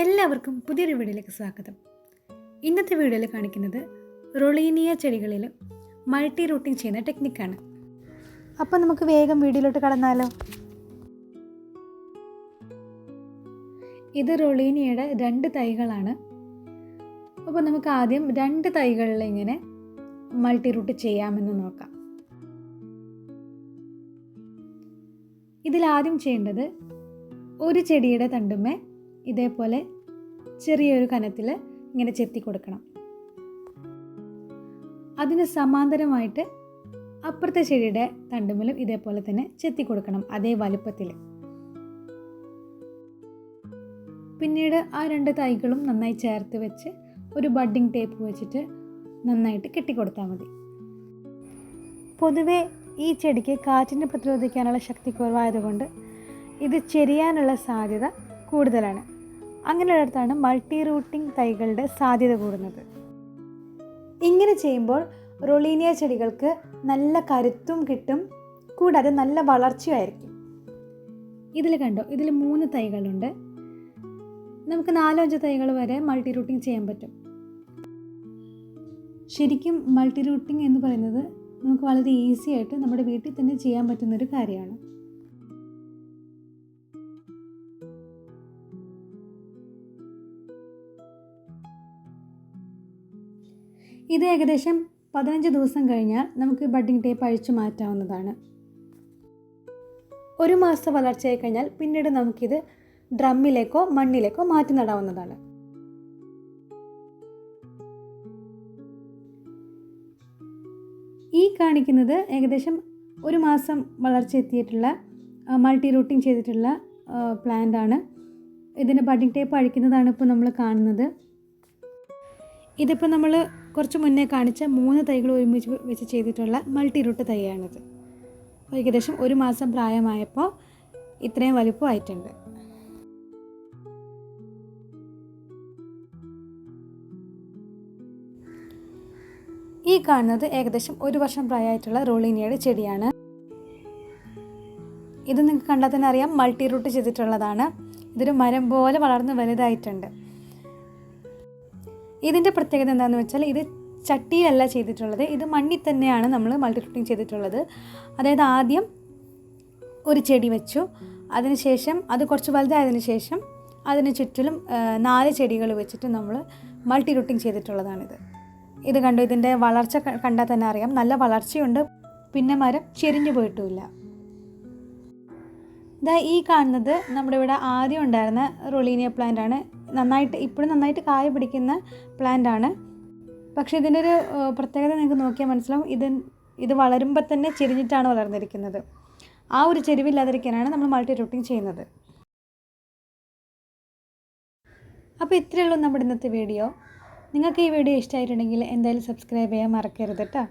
എല്ലാവർക്കും പുതിയൊരു വീഡിയോയിലേക്ക് സ്വാഗതം. ഇന്നത്തെ വീഡിയോയിൽ കാണിക്കുന്നത് റൊളീനിയ ചെടികളിൽ മൾട്ടി റൂട്ടിംഗ് ചെയ്യുന്ന ടെക്നിക്കാണ് അപ്പോൾ നമുക്ക് വേഗം വീഡിയോയിലോട്ട് കടന്നാലോ? ഇത് റൊളീനിയയുടെ രണ്ട് തൈകളാണ്. അപ്പോൾ നമുക്ക് ആദ്യം രണ്ട് തൈകളിൽ ഇങ്ങനെ മൾട്ടി റൂട്ട് ചെയ്യാമെന്ന് നോക്കാം. ഇതിലാദ്യം ചെയ്യേണ്ടത് ഒരു ചെടിയുടെ തണ്ടുമേ ഇതേപോലെ ചെറിയൊരു കനത്തിൽ ഇങ്ങനെ ചെത്തി കൊടുക്കണം. അതിന് സമാന്തരമായിട്ട് അപ്പുറത്തെ ചെടിയുടെ തണ്ടുമലും ഇതേപോലെ തന്നെ ചെത്തി കൊടുക്കണം അതേ വലുപ്പത്തിൽ പിന്നീട് ആ രണ്ട് തൈകളും നന്നായി ചേർത്ത് വെച്ച് ഒരു ബഡ്ഡിങ് ടേപ്പ് വെച്ചിട്ട് നന്നായിട്ട് കെട്ടിക്കൊടുത്താൽ മതി. പൊതുവേ ഈ ചെടിക്ക് കാറ്റിനെ പ്രതിരോധിക്കാനുള്ള ശക്തി കുറവായതുകൊണ്ട് ഇത് ചെരിയാനുള്ള സാധ്യത കൂടുതലാണ്. അങ്ങനെയുള്ളിടത്താണ് മൾട്ടി റൂട്ടിംഗ് തൈകളുടെ സാധ്യത കൂടുന്നത്. ഇങ്ങനെ ചെയ്യുമ്പോൾ റൊളീനിയ ചെടികൾക്ക് നല്ല കരുത്തും കിട്ടും കൂടാതെ നല്ല വളർച്ചയായിരിക്കും ഇതിൽ കണ്ടോ? ഇതിൽ മൂന്ന് തൈകളുണ്ട്. നമുക്ക് നാലോ അഞ്ചോ തൈകൾ വരെ മൾട്ടി റൂട്ടിംഗ് ചെയ്യാൻ പറ്റും. ശരിക്കും മൾട്ടി റൂട്ടിംഗ് എന്ന് പറയുന്നത് നമുക്ക് വളരെ ഈസി ആയിട്ട് നമ്മുടെ വീട്ടിൽ തന്നെ ചെയ്യാൻ പറ്റുന്നൊരു കാര്യമാണ്. ഇത് ഏകദേശം പതിനഞ്ച് ദിവസം കഴിഞ്ഞാൽ നമുക്ക് ബഡ്ഡിംഗ് ടേപ്പ് അഴിച്ചു മാറ്റാവുന്നതാണ്. ഒരു മാസത്തെ വളർച്ചയായി കഴിഞ്ഞാൽ പിന്നീട് നമുക്കിത് ഡ്രമ്മിലേക്കോ മണ്ണിലേക്കോ മാറ്റി നടാവുന്നതാണ്. ഈ കാണിക്കുന്നത് ഏകദേശം ഒരു മാസം വളർച്ച എത്തിയിട്ടുള്ള മൾട്ടി റൂട്ടിംഗ് ചെയ്തിട്ടുള്ള പ്ലാന്റ് ആണ്. ഇതിന്റെ ബഡിങ് ടേപ്പ് അഴിക്കുന്നതാണ് ഇപ്പോൾ നമ്മൾ കാണുന്നത്. ഇതിപ്പോൾ നമ്മൾ കുറച്ച് മുന്നേ കാണിച്ച മൂന്ന് തൈകൾ ഒരുമിച്ച് വെച്ച് ചെയ്തിട്ടുള്ള മൾട്ടി റൂട്ട് തൈയാണിത് ഏകദേശം ഒരു മാസം പ്രായമായപ്പോൾ ഇത്രയും വലുപ്പമായിട്ടുണ്ട്. ഈ കാണുന്നത് ഏകദേശം ഒരു വർഷം പ്രായമായിട്ടുള്ള റോളിനിയുടെ ചെടിയാണ്. ഇത് നിങ്ങൾക്ക് കണ്ടാൽ തന്നെ അറിയാം മൾട്ടി റൂട്ട് ചെയ്തിട്ടുള്ളതാണ്. ഇതൊരു മരം പോലെ വളർന്ന് വലുതായിട്ടുണ്ട്. ഇതിന്റെ പ്രത്യേകത എന്താണെന്ന് വെച്ചാൽ ഇത് ചട്ടിയിലല്ല ചെയ്തിട്ടുള്ളത് ഇത് മണ്ണിൽ തന്നെയാണ് നമ്മൾ മൾട്ടി റൂട്ടിങ് ചെയ്തിട്ടുള്ളത്. അതായത് ആദ്യം ഒരു ചെടി വെച്ചു അതിനുശേഷം അത് കുറച്ച് വലുതായതിനു ശേഷം അതിന് ചുറ്റിലും നാല് ചെടികൾ വെച്ചിട്ട് നമ്മൾ മൾട്ടി റൂട്ടിങ് ചെയ്തിട്ടുള്ളതാണിത്. ഇത് കണ്ടു? ഇതിന്റെ വളർച്ച കണ്ടാൽ തന്നെ അറിയാം. നല്ല വളർച്ചയുണ്ട്. പിന്നെ മരം ചെരിഞ്ഞു പോയിട്ടുമില്ല. ഇതാ ഈ കാണുന്നത് നമ്മുടെ ഇവിടെ ആദ്യം ഉണ്ടായിരുന്ന റൊളീനിയ പ്ലാന്റ് ആണ് നന്നായിട്ട് ഇപ്പോഴും നന്നായിട്ട് കായ പിടിക്കുന്ന പ്ലാന്റ് ആണ്. പക്ഷേ ഇതിന്റെ ഒരു പ്രത്യേകത നിങ്ങൾക്ക് നോക്കിയാൽ മനസ്സിലാവും. ഇത് ഇത് വളരുമ്പോൾ തന്നെ ചെരിഞ്ഞിട്ടാണ് വളർന്നിരിക്കുന്നത്. ആ ഒരു ചെരിവില്ലാതിരിക്കാനാണ് നമ്മൾ മൾട്ടി റൂട്ടിങ് ചെയ്യുന്നത്. അപ്പോൾ ഇത്രയേ ഉള്ളൂ നമ്മുടെ ഇന്നത്തെ വീഡിയോ. നിങ്ങൾക്ക് ഈ വീഡിയോ ഇഷ്ടമായിട്ടുണ്ടെങ്കിൽ എന്തായാലും സബ്സ്ക്രൈബ് ചെയ്യാൻ മറക്കരുത് കേട്ടോ.